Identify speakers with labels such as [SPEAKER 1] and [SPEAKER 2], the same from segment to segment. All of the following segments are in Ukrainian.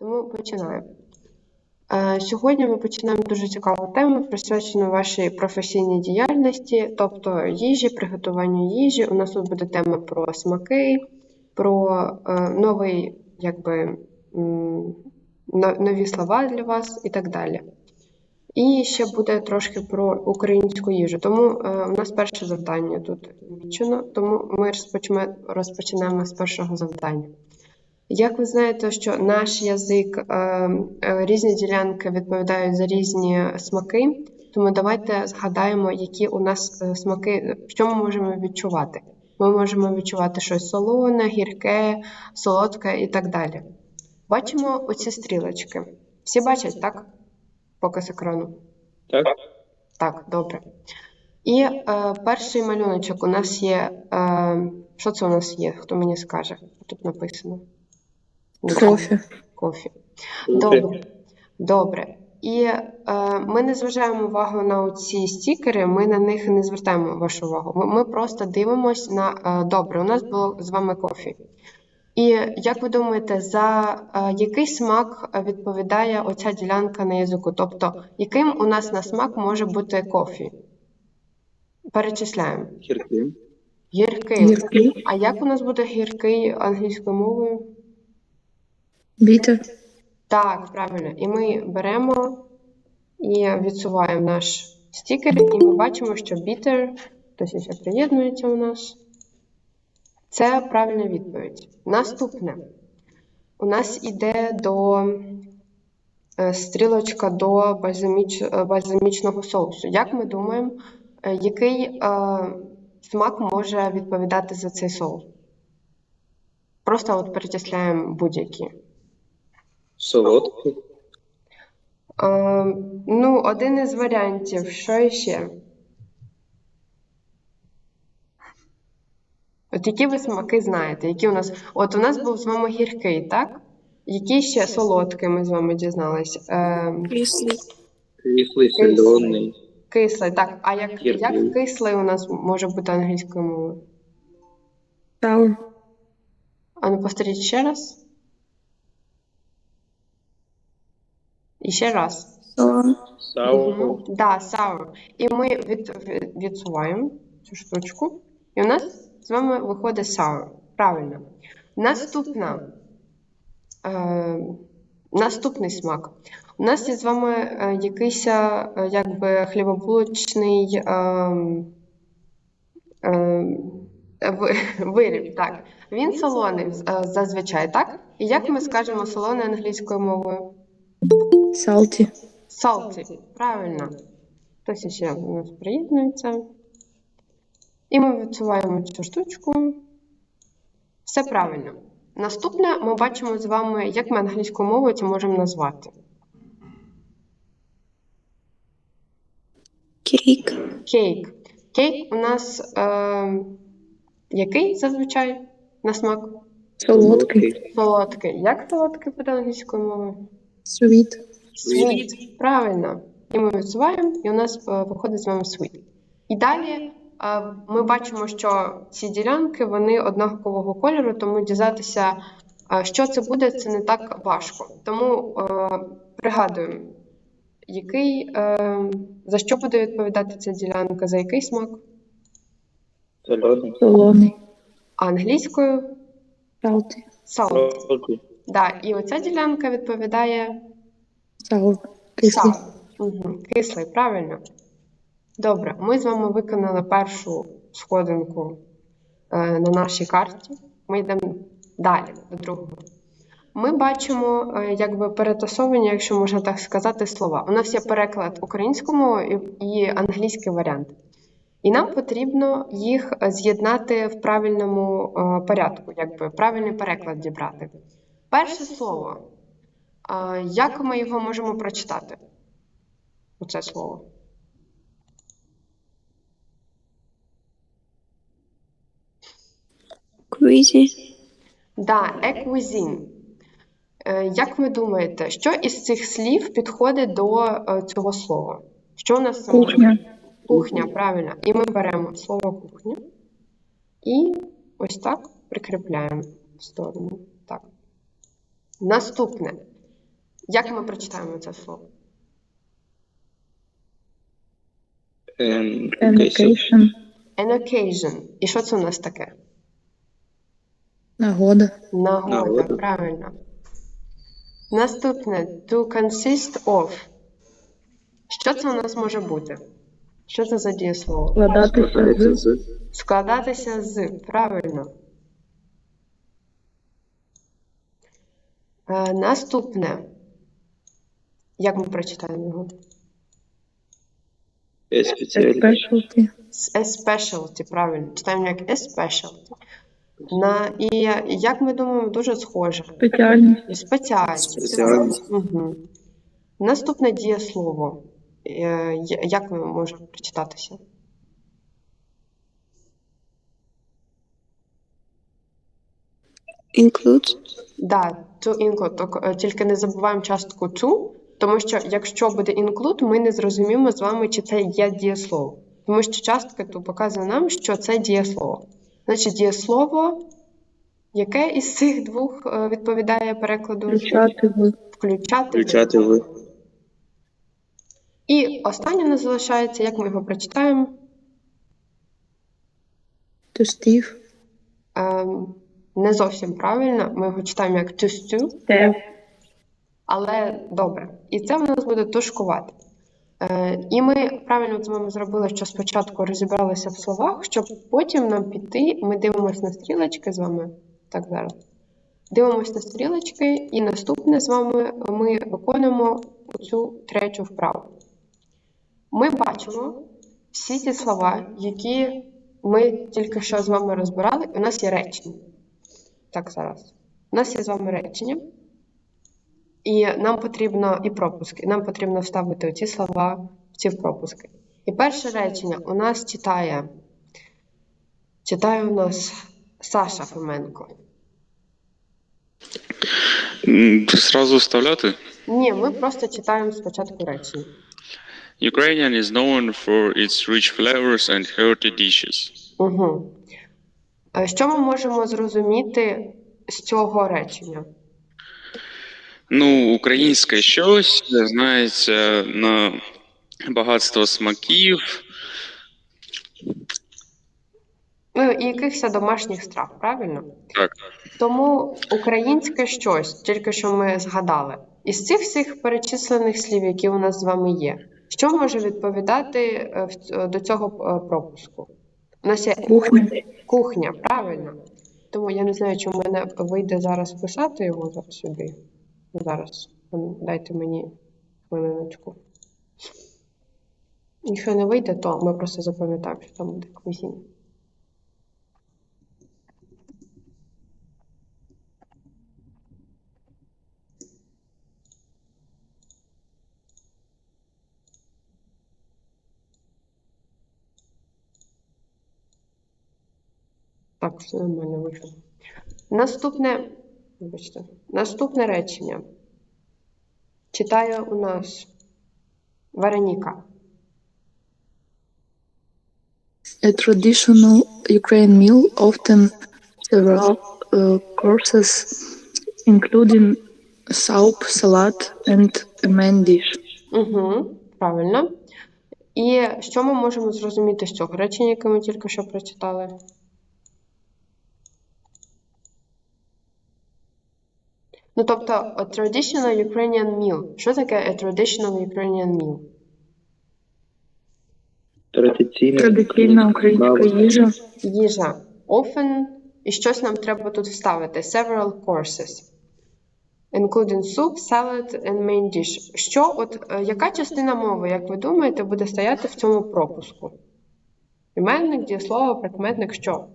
[SPEAKER 1] Тому починаємо. Е, Сьогодні ми починаємо дуже цікаву тему, присвячену вашій професійній діяльності, тобто їжі, приготуванню їжі. У нас тут буде тема про смаки, про е, новий, якби, нові слова для вас і так далі. І ще буде трошки про українську їжу. Тому е, у нас перше завдання тут намічено, тому ми розпочнемо, розпочнемо з першого завдання. Як ви знаєте, що наш язик, е, е, різні ділянки відповідають за різні смаки, тому давайте згадаємо, які у нас е, смаки, що ми можемо відчувати. Ми можемо відчувати щось солоне, гірке, солодке і так далі. Бачимо оці стрілочки. Всі бачать, так? Показ екрану.
[SPEAKER 2] Так?
[SPEAKER 1] Так, добре. І е, перший малюночок у нас є. Е, що це у нас є? Хто мені скаже? Тут написано.
[SPEAKER 3] Кофе.
[SPEAKER 1] Кофі. Добре. Добре. І е, ми не зважаємо увагу на ці стікери, ми на них не звертаємо вашу увагу. Ми, ми просто дивимось на е, добре. У нас було з вами кофі. І як ви думаєте, за е, який смак відповідає оця ділянка на язику? Тобто, яким у нас на смак може бути кофі? Перечисляємо.
[SPEAKER 2] Гіркий.
[SPEAKER 1] Гіркий.
[SPEAKER 3] Гіркий.
[SPEAKER 1] А як у нас буде гіркий англійською мовою?
[SPEAKER 3] Бітер.
[SPEAKER 1] Так, правильно. І ми беремо і відсуваємо наш стікер, і ми бачимо, що bitter, хтось ще приєднується у нас. Це правильна відповідь. Наступне. У нас іде до е, стрілочка до бальзаміч, е, бальзамічного соусу. Як ми думаємо, е, який е, смак може відповідати за цей соус? Просто от перечисляємо будь-які.
[SPEAKER 2] Солодкий.
[SPEAKER 1] А, ну, один із варіантів. Що ще? От які ви смаки знаєте? Які у нас. От у нас був з вами гіркий, так? Який ще солодкий ми з вами дізналися? Е,
[SPEAKER 3] Кислий.
[SPEAKER 2] Кислий, солений.
[SPEAKER 1] кислий, так. А як,
[SPEAKER 2] Гіркий.
[SPEAKER 1] як кислий у нас може бути англійською мовою?
[SPEAKER 3] Саур.
[SPEAKER 1] А ну повторіть ще раз. І ще раз.
[SPEAKER 2] Саур.
[SPEAKER 1] Мгм. Да, sour. І ми від, від- відсуваємо цю штучку, і у нас з вами виходить sour. Правильно. Наступна. Е, наступний смак. У нас є з вами е, якийсь е, якби хлібобулочний е, е, ви- виріб. Так. Він солоний е, зазвичай, так? І як ми скажемо солоний англійською мовою?
[SPEAKER 3] Салті.
[SPEAKER 1] Salty, правильно. Хтось ще у нас приєднується. І ми відсуваємо цю штучку. Все правильно. Наступне ми бачимо з вами, як ми англійською мовою це можемо назвати.
[SPEAKER 3] Кейк.
[SPEAKER 1] Кейк. Кейк у нас е, який зазвичай на смак?
[SPEAKER 3] Солодкий.
[SPEAKER 1] Солодкий. Як солодкий буде англійською мовою?
[SPEAKER 3] Sweet.
[SPEAKER 1] Sweet. Правильно. І ми відсуваємо, і у нас е, виходить з вами sweet. І далі е, ми бачимо, що ці ділянки вони однакового кольору, тому дізнатися, е, що це буде, це не так важко. Тому пригадуємо, який, за що буде відповідати ця ділянка, за який смак?
[SPEAKER 2] Солодний.
[SPEAKER 1] Англійською
[SPEAKER 3] Салті.
[SPEAKER 1] salt. Да, і оця ділянка відповідає
[SPEAKER 3] Саур. Кислий.
[SPEAKER 1] Угу. Кислий, правильно. Добре, ми з вами виконали першу сходинку е, на нашій карті. Ми йдемо далі до другого. Ми бачимо, е, якби перетасовані, якщо можна так сказати, слова. У нас є переклад українською і, і англійський варіант. І нам потрібно їх з'єднати в правильному е, порядку, якби правильний переклад дібрати. Перше слово. Як ми його можемо прочитати? Оце слово.
[SPEAKER 3] Crazy.
[SPEAKER 1] Да, еквізін. Е, Як ви думаєте, що із цих слів підходить до е, цього слова? Що у нас?
[SPEAKER 3] Кухня.
[SPEAKER 1] Кухня, правильно. І ми беремо слово кухня і ось так прикріпляємо в сторону. Наступне. Як ми прочитаємо це слово?
[SPEAKER 2] An
[SPEAKER 3] An
[SPEAKER 2] occasion.
[SPEAKER 3] occasion.
[SPEAKER 1] An occasion. І що це у нас таке?
[SPEAKER 3] Нагода.
[SPEAKER 1] Нагода,
[SPEAKER 2] Нагода.
[SPEAKER 1] правильно. Наступне to consist of. Що це у нас може бути? Що це за дієслово?
[SPEAKER 3] Складатися з.
[SPEAKER 2] з
[SPEAKER 1] Складатися з. Правильно. Наступне. Як ми прочитаємо його?
[SPEAKER 2] a specialty.
[SPEAKER 3] Specialty.
[SPEAKER 1] С- A правильно. Читаємо як a specialty. На, і як ми думаємо, дуже схоже.
[SPEAKER 3] Спеціальність.
[SPEAKER 1] Спеціальність.
[SPEAKER 2] Спеціальність.
[SPEAKER 1] Угу. Наступне дієслово. Е, Як ми можемо прочитатися?
[SPEAKER 3] Include.
[SPEAKER 1] Да, to include. Е, Тільки не забуваємо частку to, тому що якщо буде include, ми не зрозуміємо з вами, чи це є дієслово. Тому що частка то показує нам, що це дієслово. Значить, дієслово, яке із цих двох е, відповідає перекладу?
[SPEAKER 3] Включати в.
[SPEAKER 1] Включати.
[SPEAKER 2] Включати в
[SPEAKER 1] І останнє не залишається, як ми його прочитаємо.
[SPEAKER 3] To Steve.
[SPEAKER 1] Ем, не зовсім правильно. Ми його читаємо як to stew, але добре. І це в нас буде тушкувати. Е, і ми правильно з вами зробили, що спочатку розібралися в словах, щоб потім нам піти. Ми дивимося на стрілочки з вами. Так зараз. Дивимося на стрілочки, і наступне з вами ми виконуємо цю третю вправу. Ми бачимо всі ті слова, які ми тільки що з вами розбирали. У нас є речення. Так, зараз. У нас є з вами речення. І нам потрібно і пропуски. Нам потрібно вставити оці слова в ці пропуски. І перше речення у нас читає. Читає у нас Саша Фоменко.
[SPEAKER 4] Сразу вставляти.
[SPEAKER 1] Ні, ми просто читаємо спочатку речення.
[SPEAKER 4] Ukrainian is known for its rich flavors and hearty dishes.
[SPEAKER 1] Угу. Що ми можемо зрозуміти з цього речення?
[SPEAKER 4] Ну, українське щось знається на багатство смаків.
[SPEAKER 1] Ну, і якихось домашніх страв, правильно?
[SPEAKER 4] Так.
[SPEAKER 1] Тому українське щось, тільки що ми згадали. Із цих всіх перечислених слів, які у нас з вами є, що може відповідати е, до цього е, пропуску? У нас є
[SPEAKER 3] Кухня.
[SPEAKER 1] кухня, правильно? Тому я не знаю, чи в мене вийде зараз писати його сюди. Зараз. Дайте мені хвилиночку. Якщо не вийде, то ми просто запам'ятаємо, що там буде кузінь. Так, все нормально вийшло. Наступне, вибачте, наступне речення. Читає у нас Вероніка.
[SPEAKER 3] A traditional Ukraine meal, often several uh, courses, including soup, salad, and a main dish.
[SPEAKER 1] Угу, правильно. І що ми можемо зрозуміти з цього речення, яке ми тільки що прочитали? Ну, тобто, a traditional Ukrainian meal. Що таке a traditional Ukrainian meal?
[SPEAKER 2] традиційна
[SPEAKER 3] Традиційна українська їжа.
[SPEAKER 1] Їжа. Often, і щось нам треба тут вставити. Several courses. Including soup, salad and main dish. Що, от, е, яка частина мови, як ви думаєте, буде стояти в цьому пропуску? Іменник, дієслово, прикметник, що?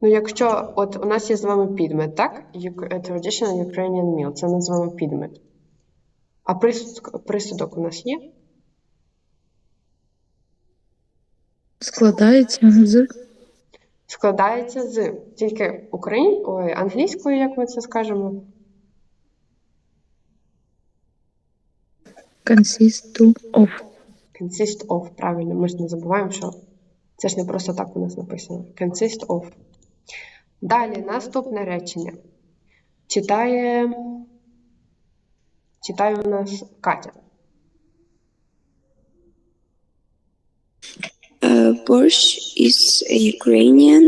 [SPEAKER 1] Ну, якщо от у нас є з вами підмет, так? Uk- е, Traditional Ukrainian meal, це називаємо підмет. А присудок, присудок у нас є?
[SPEAKER 3] Складається з
[SPEAKER 1] складається з тільки україн... Ой, англійською, як ми це скажемо,
[SPEAKER 3] consist of.
[SPEAKER 1] consist of, правильно, ми ж не забуваємо, що це ж не просто так у нас написано. Consist of. Далі наступне речення. Читає, читає у нас Катя.
[SPEAKER 5] Uh, borscht is a Ukrainian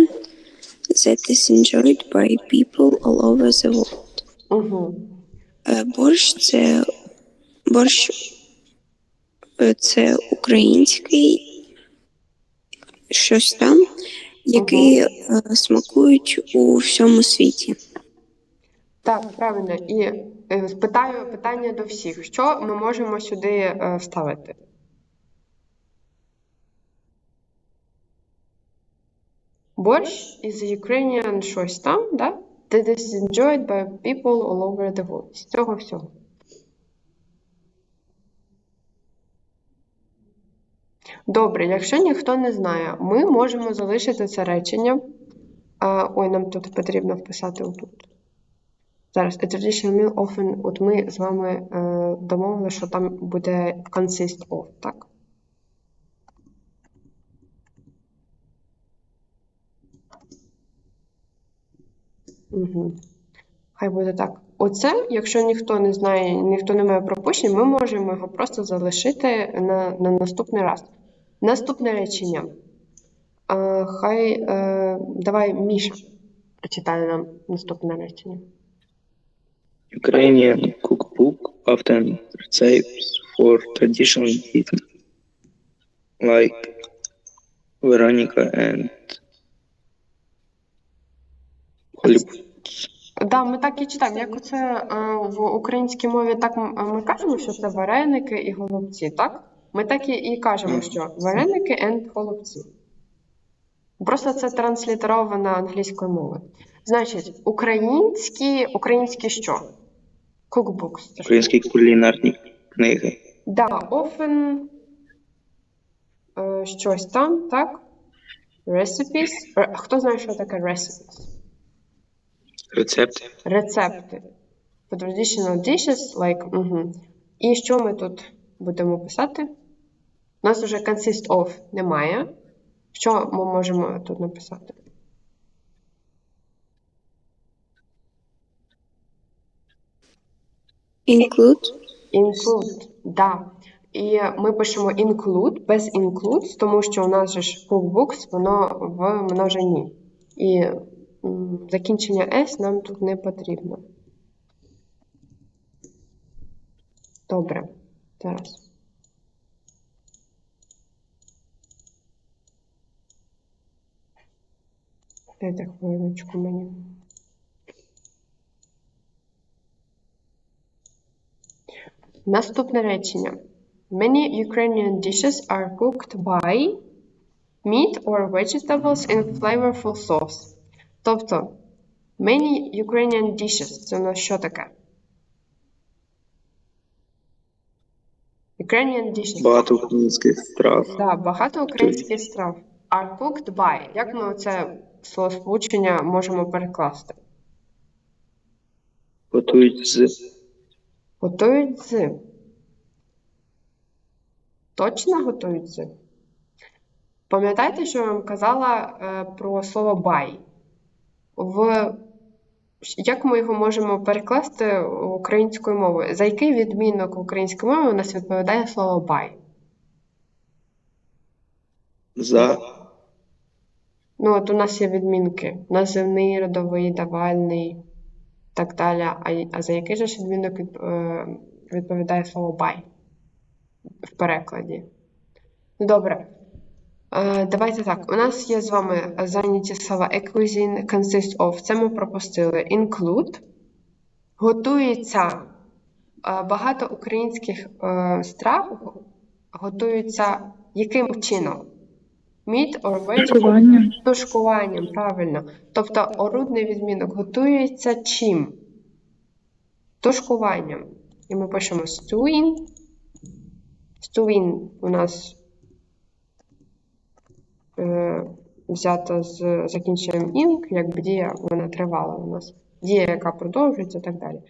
[SPEAKER 5] that is enjoyed by people all over the world.
[SPEAKER 1] Угу.
[SPEAKER 5] Е, Борщ це борщ е, це український щось там, який е, смакують у всьому світі.
[SPEAKER 1] Так, правильно. І е, спитаю питання до всіх. Що ми можемо сюди е, вставити? Борщ is Ukrainian щось там, да? That is enjoyed by people all over the world. З цього всього. Добре, якщо ніхто не знає, ми можемо залишити це речення. А, ой, нам тут потрібно вписати отут. Зараз a traditional meal often, от ми з вами е, домовили, що там буде consist of, так? Угу. Хай буде так. Оце, якщо ніхто не знає, ніхто не має пропущень, ми можемо його просто залишити на, на наступний раз. Наступне речення. Е, хай е, давай Міша прочитає нам наступне речення.
[SPEAKER 2] Ukrainian cookbook often recipes for traditional dishes like Veronica and Hollywood.
[SPEAKER 1] Да, ми так і читаємо. Як оце е, в українській мові так ми кажемо, що це вареники і голубці, так? Ми так і, і кажемо, що вареники and голубці. Просто це транслітеровано англійською мовою. Значить, українські, українські що? Cookbooks.
[SPEAKER 2] Українські кулінарні книги.
[SPEAKER 1] Да, often е, щось там, так? Recipes. Хто знає, що таке recipes?
[SPEAKER 2] Рецепти.
[SPEAKER 1] Рецепти. For traditional dishes, like, угу. І що ми тут будемо писати? У нас вже consist of немає. Що ми можемо тут написати?
[SPEAKER 5] Include
[SPEAKER 1] Include, да. І ми пишемо include без includes, тому що у нас же ж cookbooks, воно в множині. І закінчення S нам тут не потрібно. Добре. Зараз. Дайте хвилиночку мені. Наступне речення. Many Ukrainian dishes are cooked by meat or vegetables in flavorful sauce. Тобто, many Ukrainian dishes це у нас що таке? Ukrainian dishes.
[SPEAKER 2] Багато українських страв.
[SPEAKER 1] Да, багато українських страв. Are cooked by. Як ми це словосполучення можемо перекласти?
[SPEAKER 2] Готують з
[SPEAKER 1] Готують з. Точно готують з? Пам'ятаєте, що я вам казала е, про слово by? В... Як ми його можемо перекласти українською мовою? За який відмінок української мови у нас відповідає слово by?
[SPEAKER 2] за
[SPEAKER 1] Ну, от у нас є відмінки: називний, родовий, давальний, так далі. А, а за який же ж відмінок від, е, відповідає слово by в перекладі? Ну, Добре. Е, давайте так. У нас є з вами зайняті слова a consist of. Це ми пропустили. Include. Готується е, багато українських страв готуються яким чином? Meat or vegetable? Тушкуванням, правильно. Тобто орудний відмінок готується чим? Тушкуванням. І ми пишемо stewing. Stewing у нас е, взято з закінченням ing, якби дія вона тривала у нас. Дія, яка продовжується і так далі.